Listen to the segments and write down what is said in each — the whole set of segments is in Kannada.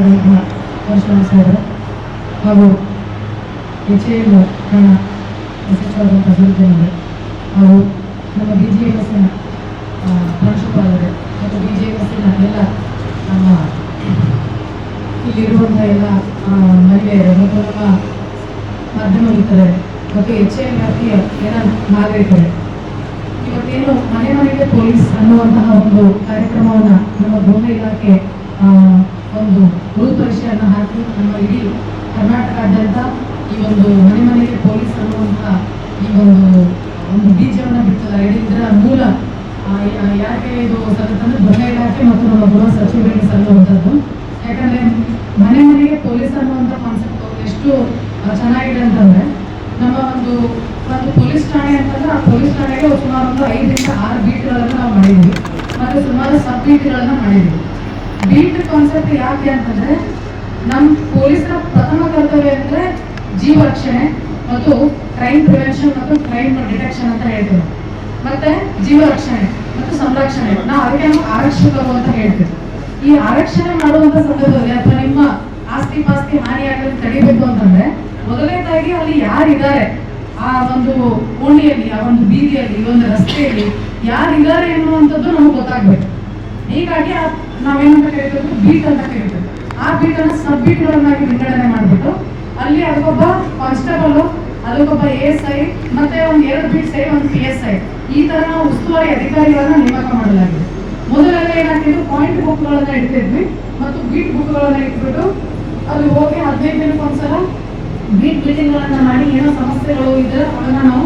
ಮಾತನಾಡುವಂತಹ ಪರಶುರಾಮ್ ಸಾಹೇಬರು ಹಾಗೂ ಎಚ್ ಎ ಎಲ್ ಕಣ ಎಚ್ ಹಾಗೂ ನಮ್ಮ ಬಿ ಜೆ ಎಸ್ನ ಪ್ರಾಂಶುಪಾಲರು ಮತ್ತು ಬಿ ಜೆ ಎಸ್ನ ಎಲ್ಲ, ನಮ್ಮ ಇಲ್ಲಿರುವಂಥ ಎಲ್ಲ ಮಹಿಳೆಯರು ಮತ್ತು ನಮ್ಮ ಮಾಧ್ಯಮ ಮತ್ತು ಎಚ್ ಎಲ್ ವ್ಯಾಪ್ತಿಯ ಎಲ್ಲ ನಾಗರಿಕರು. ಇವತ್ತೇನು ಮನೆ ಮನೆಗೆ ಪೊಲೀಸ್ ಅನ್ನುವಂತಹ ಒಂದು ಕಾರ್ಯಕ್ರಮವನ್ನು ನಮ್ಮ ಗೃಹ ಇಲಾಖೆ ಒಂದು ರೂಪರೇಷೆಯನ್ನು ಹಾಕಿ ನಮ್ಮ ಇಡೀ ಕರ್ನಾಟಕಾದ್ಯಂತ ಈ ಒಂದು ಮನೆ ಮನೆಗೆ ಪೊಲೀಸ್ ಅನ್ನುವಂತಹ ಈ ಒಂದು ಒಂದು ಬೀಜವನ್ನ ಬಿಟ್ಟಿದ್ದಾರೆ. ಇದರ ಮೂಲ ಯಾಕೆ ಇದು ಸಲ್ಲುತ್ತಂದ್ರೆ ಗೃಹ ಇಲಾಖೆ ಮತ್ತು ನಮ್ಮ ಗೃಹ ಸಚಿವರಿಗೆ ಸಲ್ಲುವಂಥದ್ದು. ಯಾಕಂದ್ರೆ ಮನೆ ಮನೆಗೆ ಪೊಲೀಸ್ ಅನ್ನುವಂಥ ಕಾನ್ಸೆಪ್ಟ್ ಎಷ್ಟು ಚೆನ್ನಾಗಿದೆ ಅಂತಂದ್ರೆ ನಮ್ಮ ಒಂದು ಒಂದು ಪೊಲೀಸ್ ಠಾಣೆ ಅಂತಂದ್ರೆ ಆ ಪೊಲೀಸ್ ಠಾಣೆಗೆ ಸುಮಾರು ಒಂದು ಐದರಿಂದ ಆರು ಬೀಟ್ಗಳನ್ನು ನಾವು ಮಾಡಿದ್ವಿ ಮತ್ತು ಸುಮಾರು ಸಬ್ ಬೀಟ್ಗಳನ್ನು ಮಾಡಿದ್ವಿ ಬೀಟ್ ಕಾನ್ಸೆಪ್ಟ್ ಯಾಕೆ ಅಂತಂದ್ರೆ ನಮ್ಮ ಪೊಲೀಸರ ಪ್ರಥಮ ಕರ್ತವ್ಯ ಅಂದ್ರೆ ಜೀವ ರಕ್ಷಣೆ ಮತ್ತು ಕ್ರೈಮ್ ಪ್ರಿವೆನ್ಷನ್ ಮತ್ತು ಕ್ರೈಮ್ ಡಿಟೆಕ್ಷನ್ ಅಂತ ಹೇಳ್ತೇವೆ. ಮತ್ತೆ ಜೀವ ರಕ್ಷಣೆ ಮತ್ತು ಸಂರಕ್ಷಣೆ. ನಾವು ಅದಕ್ಕೆ ಆರಕ್ಷಕರು ಅಂತ ಹೇಳ್ತೀವಿ. ಈ ಆರಕ್ಷಣೆ ಮಾಡುವಂತ ಸಂದರ್ಭದಲ್ಲಿ ಅಥವಾ ನಿಮ್ಮ ಆಸ್ತಿ ಪಾಸ್ತಿ ಹಾನಿಯಾಗಲಿ ತಡಿಬೇಕು ಅಂತಂದ್ರೆ ಮೊದಲನೇದಾಗಿ ಅಲ್ಲಿ ಯಾರಿದ್ದಾರೆ? ಆ ಒಂದು ಕೋಣಿಯಲ್ಲಿ ಆ ಒಂದು ಬೀದಿಯಲ್ಲಿ ಒಂದು ರಸ್ತೆಯಲ್ಲಿ ಯಾರಿದ್ದಾರೆ ಎನ್ನುವಂಥದ್ದು ನಮ್ಗೆ ಗೊತ್ತಾಗ್ಬೇಕು. ಹೀಗಾಗಿ ನಾವೇನಂತ ಕರೀತೀವಿ ಬೀಟ್ ಅಂತ ಕರೀತೀವಿ ಆ ಬೀಟ್ ಅನ್ನ ಸಬ್ ಬೀಟ್ಗಳನ್ನಾಗಿ ವಿಂಗಡಣೆ ಮಾಡಿಬಿಟ್ಟು ಅಲ್ಲಿ ಅದಕ್ಕೊಬ್ಬ ಕಾನ್ಸ್ಟೇಬಲ್ ಅದಕ್ಕೊಬ್ಬ ಎ ಎಸ್ ಐ, ಮತ್ತೆ ಒಂದು ಎರಡು ಬೀಟ್ ಸೇರಿ ಒಂದು ಪಿ ಎಸ್ ಐ. ಈ ತರ ಉಸ್ತುವಾರಿ ಅಧಿಕಾರಿಗಳನ್ನ ನೇಮಕ ಮಾಡಲಾಗಿದೆ. ಮೊದಲೆಲ್ಲ ಏನಾಗ್ತಿದ್ರು ಪಾಯಿಂಟ್ ಬುಕ್ಗಳನ್ನ ಇಡ್ತಿದ್ವಿ ಮತ್ತು ಬೀಟ್ ಬುಕ್ಗಳನ್ನ ಇಟ್ಬಿಟ್ಟು ಅಲ್ಲಿ ಹೋಗಿ ಹದಿನೈದು ದಿನಕ್ಕೆ ಒಂದ್ಸಲ ಬೀಟ್ ಮೀಟಿಂಗ್ಗಳನ್ನ ಮಾಡಿ ಏನೋ ಸಮಸ್ಯೆಗಳು ಇದ್ರೆ ಅದನ್ನ ನಾವು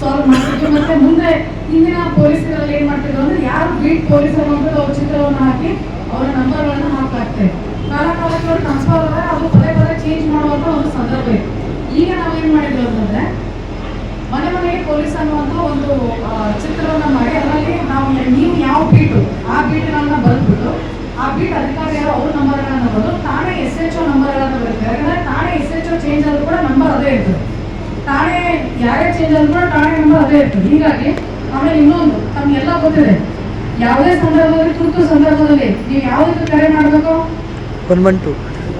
ಸಾಲ್ವ್ ಮಾಡ್ತಿದ್ವಿ. ಮತ್ತೆ ಮುಂದೆ ಹಿಂದಿನ ಪೊಲೀಸರಲ್ಲಿ ಏನ್ ಮಾಡ್ತಿದ್ರು ಅಂದ್ರೆ ಯಾರು ಬೀಟ್ ಪೊಲೀಸರು ಅಂದ್ಬಿಟ್ಟು ಚಿತ್ರವನ್ನು ಹಾಕಿ ಅವರ ನಂಬರ್ಗಳನ್ನ ಹಾಕ್ತಾರೆ ಕಾಲ ಕಾಲಕ್ಕೆ ಅವ್ರು ಟ್ರಾನ್ಸ್ಫರ್ ಆದಾಗ ಅದು ಪದೇ ಪದೇ ಚೇಂಜ್ ಮಾಡುವಂತ ಒಂದು ಸಂದರ್ಭ ಇತ್ತು ಈಗ ನಾವೇನು ಮಾಡಿದ್ವಿ ಅಂತಂದರೆ, ಮನೆ ಮನೆಗೆ ಪೊಲೀಸ್ ಅನ್ನುವಂಥ ಒಂದು ಚಿತ್ರವನ್ನು ಮಾಡಿ ಅದರಲ್ಲಿ ನಾವು ನೀವು ಯಾವ ಬೀಟು ಆ ಬೀಟ್ಗಳನ್ನು ಬರೆದ್ಬಿಟ್ಟು, ಆ ಬೀಟ್ ಅಧಿಕಾರಿ ಯಾರೋ ಅವ್ರ ನಂಬರ್ಗಳನ್ನ ಬರೆದು ತಾನೇ ಎಸ್ ಎಚ್ ಒ ನಂಬರ್ಗಳನ್ನು ಬರೀತಾರೆ ಯಾಕಂದ್ರೆ ತಾನೇ ಎಸ್ ಎಚ್ ಒ ಚೇಂಜ್ ಆದ್ರೂ ಕೂಡ ನಂಬರ್ ಅದೇ ಇರ್ತದೆ. ತಾನೇ ಯಾರೇ ಚೇಂಜ್ ಆದ್ರೂ ಕೂಡ ತಾಣೆ ನಂಬರ್ ಅದೇ ಇರ್ತದೆ. ಹೀಗಾಗಿ ಆಮೇಲೆ ಇನ್ನೊಂದು ತಮ್ಗೆಲ್ಲ ಗೊತ್ತಿದೆ. ಯಾವುದೇ ಸಂದರ್ಭದಲ್ಲಿ ತುರ್ತು ಸಂದರ್ಭದಲ್ಲಿ ನೀವು ಯಾವುದಕ್ಕೆ ಕರೆ ಮಾಡಬೇಕು? One one two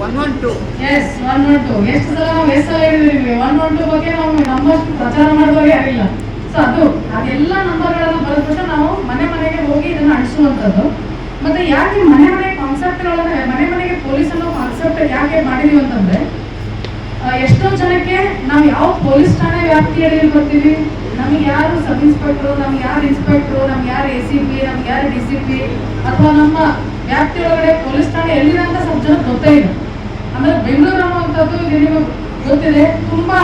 one one two yes one one two ಎಷ್ಟು ಸಲ ನಾವು ಎಷ್ಟು ಸಲ ಹೇಳಿದ್ವಿ ಒನ್ ಒನ್ ಟು ಬಗ್ಗೆ ನಾವು ನಮ್ಮಷ್ಟು ಪ್ರಚಾರ ಮಾಡುವಾಗ ಯಾರಿಲ್ಲ. ಸೊ ಅದು ಅದೆಲ್ಲ ನಂಬರ್ಗಳನ್ನು ಬರೆದ್ಬಿಟ್ಟು ನಾವು ಮನೆ ಮನೆಗೆ ಹೋಗಿ ಇದನ್ನು ಅಳಿಸುವಂಥದ್ದು. ಮತ್ತೆ ಯಾಕೆ ಮನೆ ಮನೆ ಕಾನ್ಸೆಪ್ಟ್ಗಳನ್ನ ಮನೆ ಮನೆಗೆ ಪೊಲೀಸ್ ಅನ್ನೋ ಕಾನ್ಸೆಪ್ಟ್ ಯಾಕೆ ಮಾಡಿದೀವಿ ಅಂತಂದ್ರೆ ಎಷ್ಟೋ ಜನಕ್ಕೆ ನಾವು ಯಾವ ಪೊಲೀಸ್ ಠಾಣೆ ವ್ಯಾಪ್ತಿಯಲ್ಲಿ ಬರ್ತೀವಿ? ನಮಗೆ ಯಾರು ಸಬ್ ಇನ್ಸ್ಪೆಕ್ಟ್ರು ನಮ್ಗೆ ಯಾರು ಇನ್ಸ್ಪೆಕ್ಟ್ರು ನಮ್ಗೆ ಯಾರು ಎ ಸಿ ಪಿ ನಮ್ಗೆ ಯಾರು ಡಿ ಸಿ ಪಿ ಅಥವಾ ನಮ್ಮ ವ್ಯಾಪ್ತಿ ಒಳಗಡೆ ಪೊಲೀಸ್ ಠಾಣೆ ಎಲ್ಲಿದೆ ಅಂತ ಸ್ವಲ್ಪ ಜನ ಗೊತ್ತೇ ಇಲ್ಲ ಆಮೇಲೆ ಬೆಂಗಳೂರು ಅನ್ನುವಂಥದ್ದು ಇಲ್ಲಿ ನಿಮಗೆ ಗೊತ್ತಿದೆ. ತುಂಬಾ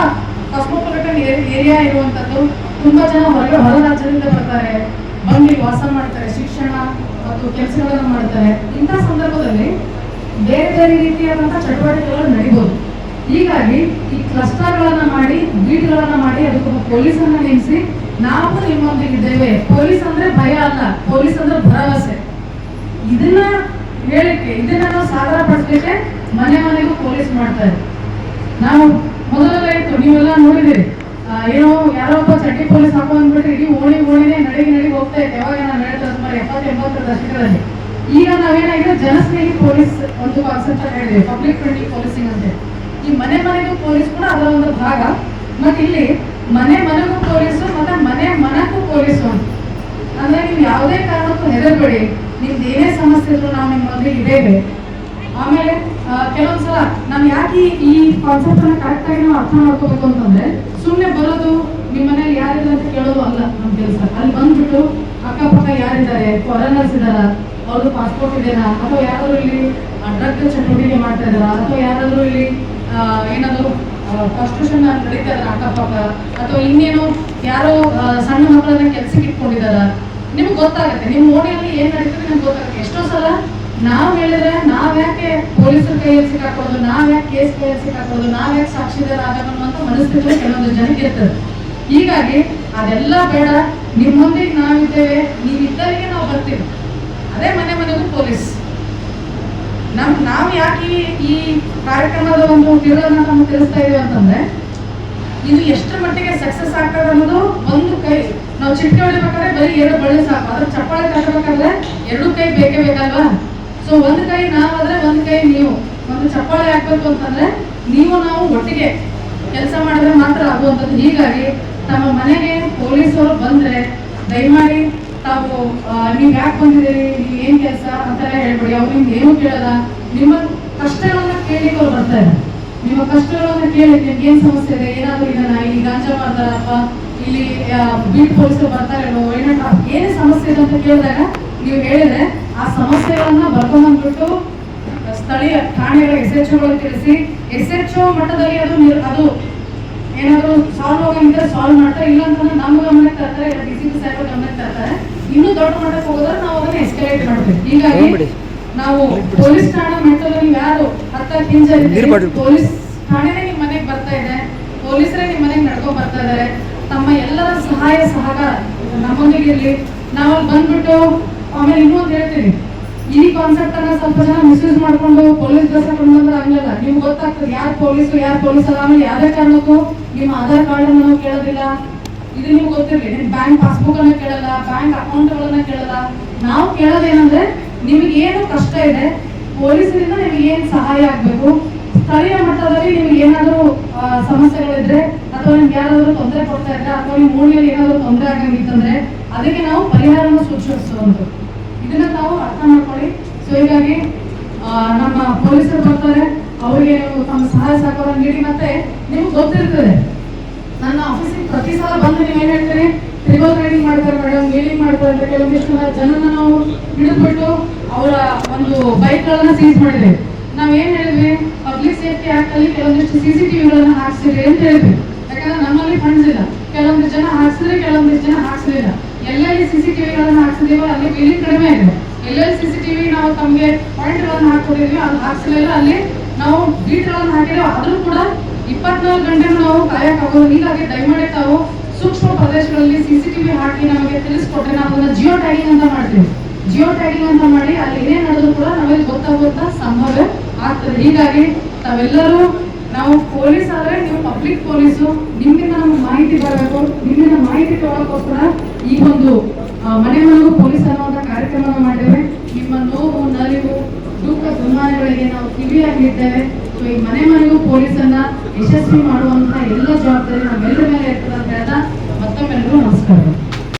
ಕಾಸ್ಮೋಪಾಲಿಟನ್ ಏರಿಯಾ ಇರುವಂಥದ್ದು. ತುಂಬಾ ಜನ ಹೊರಗೆ ಹೊರ ರಾಜ್ಯದಿಂದ ಬರ್ತಾರೆ. ಬಂದು ವಾಸ ಮಾಡ್ತಾರೆ, ಶಿಕ್ಷಣ ಮತ್ತು ಕೆಲಸಗಳನ್ನು ಮಾಡ್ತಾರೆ. ಇಂಥ ಸಂದರ್ಭದಲ್ಲಿ ಬೇರೆ ಬೇರೆ ರೀತಿಯಾದಂತಹ ಚಟುವಟಿಕೆಗಳು ನಡೀಬಹುದು. ಹೀಗಾಗಿ ಈ ಕ್ಲಸ್ಟರ್ಗಳನ್ನ ಮಾಡಿ ಬೀಟ್ಗಳನ್ನ ಮಾಡಿ ಅದಕ್ಕೊಬ್ಬ ಪೊಲೀಸನ್ನ ನೇಮಿಸಿ ನಾವು ನಿಮ್ಮೊಂದಿಗೆ ಇದ್ದೇವೆ. ಪೊಲೀಸ್ ಅಂದ್ರೆ ಭಯ ಅಲ್ಲ, ಪೊಲೀಸ್ ಅಂದ್ರೆ ಭರವಸೆ. ಇದನ್ನ ಹೇಳಿಕೆ ಇದನ್ನ ನಾವು ಸಾಧನ ಪಡಿಸ್ಲಿಕ್ಕೆ ಮನೆ ಮನೆಗೂ ಪೊಲೀಸ್ ಮಾಡ್ತಾರೆ ನಾವು ಮೊದಲೆಲ್ಲ ಇತ್ತು ನೀವೆಲ್ಲ ನೋಡಿದಿರಿ ಏನೋ ಯಾರೋ ಒಬ್ಬ ಚಟ್ಟಿ ಪೊಲೀಸ್ ಹಾಕೋ ಅಂದ್ಬಿಟ್ಟು ಇಡೀ ಓಣಿ ಓಣಿನೇ ನಡಿಗೆ ನಡಿಗೆ ಹೋಗ್ತಾ ಇತ್ತು. ಯಾವಾಗ ನಾನು ಹೇಳ್ತಾ ಸುಮಾರು ಎಪ್ಪತ್ತು ಎಂಬತ್ತರ ದಶಕದಲ್ಲಿ. ಈಗ ನಾವೇನಾಗಿದೆ, ಜನಸ್ನೇಹಿ ಪೊಲೀಸ್ ಒಂದು ಕಾನ್ಸೆಪ್ಟ್ ಹೇಳಿದ್ವಿ ಪಬ್ಲಿಕ್ ಫ್ರೆಂಡ್ಲಿ ಪೊಲೀಸಿಂಗ್ ಅಂತ ಈ ಮನೆ ಮನೆಗೂ ಪೊಲೀಸ್ ಕೂಡ ಅದರ ಒಂದು ಭಾಗ. ಮತ್ತೆ ಇಲ್ಲಿ ಮನೆ ಮನೆಗೂ ಪೊಲೀಸು, ಮತ್ತೆ ಮನೆ ಮನಕ್ಕೂ ಪೊಲೀಸು. ಅಂದ್ರೆ ನೀವು ಯಾವುದೇ ಕಾರಣಕ್ಕೂ ಹೆದರ್ಬೇಡಿ. ನಿಮ್ದು ಏನೇ ಸಮಸ್ಯೆ ಇದ್ರು ನಾವು ನಿಮ್ಮಲ್ಲಿ ಇದ್ದೇವೆ ಆಮೇಲೆ ಕೆಲವೊಂದ್ಸಲ ನಾವು ಯಾಕೆ ಈ- ಕಾನ್ಸೆಪ್ಟ್ ಅನ್ನ ಕರೆಕ್ಟ್ ಆಗಿ ನಾವು ಅರ್ಥ ಮಾಡ್ಕೋಬೇಕು ಅಂತಂದ್ರೆ ಸುಮ್ಮನೆ ಬರೋದು ನಿಮ್ಮ ಮನೇಲಿ ಯಾರಿದೆ ಅಂತ ಕೇಳೋದು ಅಲ್ಲ ನಮ್ಮ ಕೆಲಸ. ಅಲ್ಲಿ ಬಂದ್ಬಿಟ್ಟು ಅಕ್ಕಪಕ್ಕ ಯಾರಿದ್ದಾರೆ ಫಾರಿನರ್ಸ್ ಇದಾರ ಅವ್ರದ್ದು ಪಾಸ್ಪೋರ್ಟ್ ಇದೆನಾ, ಅಥವಾ ಯಾರಾದ್ರೂ ಇಲ್ಲಿ ಡ್ರಗ್ ಚಟುವಟಿಕೆ ಮಾಡ್ತಾ ಇದಾರ ಅಥವಾ ಯಾರಾದ್ರೂ ಇಲ್ಲಿ ಏನಾದ್ರು ಕಾನ್ಸ್ಟಿಟ್ಯೂಷನ್ ನಡೀತಾ ಇದ್ದಾರೆ ಅಕ್ಕಪಕ್ಕ, ಅಥವಾ ಇನ್ನೇನು ಯಾರೋ ಸಣ್ಣ ಮಕ್ಕಳನ್ನ ಕೆಲ್ಸಕ್ಕೆ ಇಟ್ಕೊಂಡಿದಾರ ನಿಮ್ಗೆ ಗೊತ್ತಾಗುತ್ತೆ ನಿಮ್ಮ ಓಣಿಯಲ್ಲಿ ಏನ್ ನಡೀತದೆ ನಿಮ್ಗೆ ಗೊತ್ತಾಗುತ್ತೆ. ಎಷ್ಟೋ ಸಲ ನಾವ್ ಹೇಳಿದ್ರೆ ನಾವ್ ಯಾಕೆ ಪೊಲೀಸರ ಕೈಯಲ್ಲಿ ನಾವ್ ಯಾಕೆ ಕೇಸ್ ಕೈಯಲ್ಲಿ ನಾವ್ ಯಾಕೆ ಸಾಕ್ಷಿದಾರ ಅಂತ ಮನಸ್ಥಿತಿ ಕೆಲವೊಂದು ಜನಕ್ಕೆ ಇರ್ತದೆ. ಹೀಗಾಗಿ ಅದೆಲ್ಲ ಬೇಡ ನಿಮ್ಮೊಂದಿಗೆ ನಾವಿದ್ದೇವೆ, ನೀವಿದ್ದರಿಗೆ ನಾವು ಬರ್ತೀವಿ. ಅದೇ ಮನೆ ಮನೆಗೂ ಪೊಲೀಸ್. ನಮ್, ನಾವು ಯಾಕೆ ಈ- ಕಾರ್ಯಕ್ರಮದ ಒಂದು ತಿರುಳನ್ನ ನಾವು ತಿಳಿಸ್ತಾ ಇದೀವಿ ಅಂತಂದ್ರೆ, ಇದು ಎಷ್ಟರ ಮಟ್ಟಿಗೆ ಸಕ್ಸಸ್ ಆಗ್ತದೆ ಅನ್ನೋದು ಒಂದು ಕೈ. ನಾವು ಚಿಟ್ಟೆ ಹೊಡಿಬೇಕಾದ್ರೆ ಬರೀ ಎರಡು ಬಳ್ಳಿ ಸಾಕು. ಅದ್ರ ಚಪ್ಪಾಳೆ ತಗೋಬೇಕಾದ್ರೆ ಎರಡು ಕೈ ಬೇಕೇ ಬೇಕಲ್ವಾ? ಸೊ ಒಂದು ಕೈ ನಾವಾದ್ರೆ ಒಂದು ಕೈ ನೀವು. ಒಂದು ಚಪ್ಪಾಳೆ ಹಾಕ್ಬೇಕು ಅಂತಂದ್ರೆ ನೀವು ನಾವು ಒಟ್ಟಿಗೆ ಕೆಲಸ ಮಾಡಿದ್ರೆ ಮಾತ್ರ ಆಗುವಂಥದ್ದು. ಹೀಗಾಗಿ ತಮ್ಮ ಮನೆಗೆ ಪೊಲೀಸರು ಬಂದ್ರೆ ದಯಮಾಡಿ ತಾವು ನೀವು ಯಾಕೆ ಬಂದಿದ್ದೀರಿ? ನೀವು ಏನ್ ಕೆಲಸ ಅಂತೆಲ್ಲ ಹೇಳ್ಬೇಡಿ. ಅವ್ರು ನಿಮ್ಗೆ ಏನು ಕೇಳಲ್ಲ. ನಿಮ್ಮ ಕಷ್ಟಗಳನ್ನ ಕೇಳಲಿಕ್ಕೆ ಅವ್ರು ಬರ್ತಾರೆ ನಿಮ್ಮ ಕಷ್ಟಗಳನ್ನ ಕೇಳಿ ನಿಮ್ಗೆ ಏನು ಸಮಸ್ಯೆ ಇದೆ? ಏನಾದರೂ ಇದನ್ನ ಇಲ್ಲಿ ಗಾಂಜಾ ಮಾಡ್ತಾರ ಅಥವಾ ಇಲ್ಲಿ ಬೀಟ್ ಪೊಲೀಸರು ಬರ್ತಾರೇನೋ ಏನೋ, ಏನೇ ಸಮಸ್ಯೆ ಇದೆ ಅಂತ ಕೇಳಿದಾಗ ನೀವು ಹೇಳಿದ್ರೆ ಆ ಸಮಸ್ಯೆಗಳನ್ನ ಬರ್ಕೊಂಡ್ಬಿಟ್ಟು ಸ್ಥಳೀಯ ಠಾಣೆಗಳ ಎಸ್ ಎಚ್ ತಿಳಿಸಿ. ಎಸ್ ಎಚ್ ಮಟ್ಟದಲ್ಲಿ ಅದು ಅದು ಏನಾದ್ರು ಸಾಲ್ವ್ ಆಗಂಗಿದ್ರೆ ಸಾಲ್ವ್ ಮಾಡ್ತಾರೆ ಇಲ್ಲ ಅಂತಂದ್ರೆ ನಮ್ಮ ಗಮನಕ್ಕೆ ತರ್ತಾರೆ ಡಿ ಸಿ ಪಿ ಸಾಹೇಬ್ ಗಮನಕ್ಕೆ ತರ್ತಾರೆ. ಇನ್ನೂ ದೊಡ್ಡ ಮಟ್ಟಕ್ಕೆ ಹೋಗೋದ್ರೆ ನಾವು ಅದನ್ನ ಎಸ್ಕಲೇಟ್ ಮಾಡ್ತೀವಿ ಹೀಗಾಗಿ ನಾವು ಪೊಲೀಸ್ ಠಾಣೆ ನೀವು ಯಾರು ಅರ್ಥ ಕಿಂಜ ಪೊಲೀಸ್ ಠಾಣೆನೇ ನಿಮ್ಮ ಮನೆಗೆ ಬರ್ತಾ ಇದೆ. ಪೊಲೀಸರೇ ನಿಮ್ಮ ಮನೆಗೆ ನಡ್ಕೊ ಬರ್ತಾ ಇದಾರೆ. ತಮ್ಮ ಎಲ್ಲರ ಸಹಾಯ ಸಹಕಾರ ನಮ್ಮೊಂದಿಗೆ ಇರಲಿ. ನಾವು ಬಂದ್ಬಿಟ್ಟು ಆಮೇಲೆ ಇನ್ನೊಂದು ಹೇಳ್ತೀನಿ. ಈ ಕಾನ್ಸೆಪ್ಟ್ ಅನ್ನ ಸ್ವಲ್ಪ ಜನ ಮಿಸ್ಯೂಸ್ ಮಾಡ್ಕೊಂಡು ಪೊಲೀಸ್ ಡ್ರೆಸ್ ಹಾಕೊಂಡು ಬಂದ್ರೆ ಆಗ್ಲಿಲ್ಲ. ನಿಮ್ಗೆ ಗೊತ್ತಾಗ್ತದೆ, ಯಾರು ಪೊಲೀಸ್ ಯಾರು ಪೊಲೀಸ್ ಅಲ್ಲ ಆಮೇಲೆ ಯಾವ್ದೇ ಕಾರಣಕ್ಕೂ ನಿಮ್ಮ ಆಧಾರ್ ಕಾರ್ಡ್ ಅನ್ನು ಕೇಳೋದಿಲ್ಲ. ಇದು ನಿಮ್ಗೆ ಗೊತ್ತಿರಲಿ, ನಿಮ್ ಬ್ಯಾಂಕ್ ಪಾಸ್ಬುಕ್ ಅನ್ನ ಕೇಳಲ್ಲ ಬ್ಯಾಂಕ್ ಅಕೌಂಟ್ ಗಳನ್ನ ಕೇಳಲ್ಲ. ನಾವು ಕೇಳೋದೇನಂದ್ರೆ ನಿಮಗೆ ಏನು ಕಷ್ಟ ಇದೆ, ಪೊಲೀಸರಿಂದ ನಿಮಗೆ ಏನ್ ಸಹಾಯ ಆಗ್ಬೇಕು, ಸ್ಥಳೀಯ ಮಟ್ಟದಲ್ಲಿ ನಿಮ್ಗೆ ಏನಾದರೂ ಸಮಸ್ಯೆಗಳಿದ್ರೆ ಅಥವಾ ನಿಮ್ಗೆ ಯಾರಾದರೂ ತೊಂದರೆ ಕೊಡ್ತಾ ಇದ್ರೆ, ಅಥವಾ ನಿಮ್ಮ ಮೂಳೆಯಲ್ಲಿ ಏನಾದರೂ ತೊಂದರೆ ಆಗಂಗಿತ್ತಂದ್ರೆ ಅದಕ್ಕೆ ನಾವು ಪರಿಹಾರವನ್ನು ಸೂಚಿಸುವಂಥದ್ದು ಇದನ್ನ ತಾವು ಅರ್ಥ ಮಾಡ್ಕೊಳ್ಳಿ. ಸೊ ಹೀಗಾಗಿ ನಮ್ಮ ಪೊಲೀಸರು ಬರ್ತಾರೆ. ಅವರಿಗೆ ತಮ್ಮ ಸಹಾಯ ಸಹಕಾರ ನೀಡಿ ಮತ್ತೆ ನಿಮ್ಗೆ ಗೊತ್ತಿರ್ತದೆ. ನನ್ನ ಆಫೀಸಿಗೆ ಪ್ರತಿ ಸಲ ಬಂದು ನೀವು ಏನ್ ಹೇಳ್ತೀರಿ? ಟ್ರಿಬಲ್ ರೈಡಿಂಗ್ ಮಾಡ್ತಾರೆ ಮೇಡಮ್ ವೀಲಿಂಗ್ ಮಾಡ್ತಾರೆ ಅಂತ ಕೆಲವೊಂದಿಷ್ಟು ಜನನ ನಾವು ಹಿಡಿದ್ಬಿಟ್ಟು ಅವರ ಒಂದು ಬೈಕ್ಗಳನ್ನ ಸೀಸ್ ಮಾಡಿದ್ದೇವೆ ನಾವ್ ಏನ್ ಹೇಳಿದ್ವಿ? ಪಬ್ಲಿಕ್ ಸೇಫ್ಟಿ ಆಕ್ಟ್ ಅಲ್ಲಿ ಕೆಲವೊಂದಿಷ್ಟು ಸಿ ಸಿ ಟಿವಿಗಳನ್ನ ಹಾಕ್ಸಿರಿ ಅಂತ ಹೇಳಿದ್ವಿ. ಯಾಕಂದ್ರೆ ನಮ್ಮಲ್ಲಿ ಫಂಡ್ಸ್ ಇಲ್ಲ. ಕೆಲವೊಂದು ಜನ ಹಾಕ್ಸಿದ್ರೆ, ಕೆಲವೊಂದಿಷ್ಟು ಜನ ಹಾಕ್ಸಲಿಲ್ಲ ಎಲ್ಲೆಲ್ಲಿ ಸಿ ಸಿ ಟಿವಿಗಳನ್ನ ಹಾಕ್ಸಿದೀವೋ ಅಲ್ಲಿ ವೀಲಿಂಗ್ ಕಡಿಮೆ ಇದೆ. ಎಲ್ಲೆಲ್ಲಿ ಸಿ ಸಿ ಟಿವಿ ನಾವು ತಮಗೆ ಪಾಯಿಂಟ್ಗಳನ್ನು ಹಾಕ್ಕೊಂಡಿದ್ವಿ ಅದು ಹಾಕ್ಸಲಿಲ್ಲ. ಅಲ್ಲಿ ನಾವು ಬೀಟ್ಗಳನ್ನು ಹಾಕಿದ್ರೆ ಆದ್ರೂ ಕೂಡ ಇಪ್ಪತ್ನಾಲ್ಕು ಗಂಟೆ ನಾವು ಕಾಯಕ್ಕಾಗೋದು ಹೀಗಾಗಿ ದಯಮಾಡಿ ತಾವು ಸೂಕ್ಷ್ಮ ಪ್ರದೇಶಗಳಲ್ಲಿ ಸಿಸಿಟಿವಿ ಹಾಕಿ ನಮಗೆ ತಿಳಿಸ್ಕೊಟ್ರೆ ನಾವು ಅದನ್ನ ಜಿಯೋ ಟ್ಯಾಗಿಂಗ್ ಅಂತ ಮಾಡ್ತೀವಿ. ಜಿಯೋ ಟ್ಯಾಗಿಂಗ್ ಅಂತ ಮಾಡಿ ಅಲ್ಲಿ ಏನೇ ನಡೆದ್ರು ಕೂಡ ನಮಗೆ ಗೊತ್ತಾಗುವಂತ ಸಂಭವ ಆಗ್ತದೆ. ಹೀಗಾಗಿ ತಾವೆಲ್ಲರೂ ನಾವು ಪೊಲೀಸ್ ಆದ್ರೆ ನೀವು ಪಬ್ಲಿಕ್ ಪೊಲೀಸು. ನಿಮ್ಮಿಂದ ನಮ್ಗೆ ಮಾಹಿತಿ ಬರಬೇಕು. ನಿಮ್ಮಿಂದ ಮಾಹಿತಿ ತಗೊಳ್ಳೋಕ್ಕೋಸ್ಕರ ಈ ಒಂದು ಮನೆ ಮನೆಗೂ ಪೊಲೀಸ್ ಅನ್ನುವಂಥ ಕಾರ್ಯಕ್ರಮವನ್ನು ಮಾಡಿದ್ದೇವೆ. ನಿಮ್ಮ ನೋವು, ನಲಿವು, ದುಃಖ ದುಮ್ಮಾನಗಳಿಗೆ ನಾವು ಕಿವಿಯಾಗಿದ್ದೇವೆ. ಸೊ ಈ ಮನೆ ಮನೆಗೂ ಪೊಲೀಸನ್ನ ಯಶಸ್ವಿ ಮಾಡುವಂತಹ ಎಲ್ಲ ಜವಾಬ್ದಾರಿ ನಮ್ಮೆಲ್ಲರ ಮೇಲೆ ಇರ್ತದೆ ಅಂತ ಹೇಳ್ತಾ ಮತ್ತೊಮ್ಮೆಲ್ಲರೂ ನಮಸ್ಕಾರ.